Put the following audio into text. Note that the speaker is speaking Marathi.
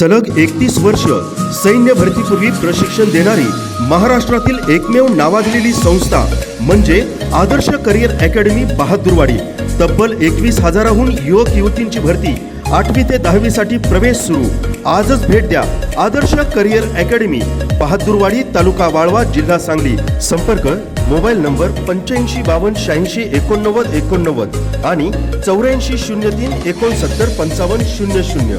सलग एकतीस वर्ष सैन्य भरतीपूर्वी प्रशिक्षण देणारी महाराष्ट्रातील एकमेव नावाजलेली संस्था म्हणजे आदर्श करिअर अकॅडमी बहादूरवाडी. तब्बल एकवीस हजाराहून युवक युवतींची भरती आठवी ते दहावीसाठी प्रवेश सुरू. आजच भेट द्या आदर्श करिअर अकॅडमी बहादूरवाडी तालुका वाळवा जिल्हा सांगली. संपर्क मोबाईल नंबर पंच्याऐंशी बावन्न शहाऐंशी एकोणनव्वद एकोणनव्वद आणि चौऱ्याऐंशी शून्य तीन एकोणसत्तर पंचावन्न शून्य शून्य.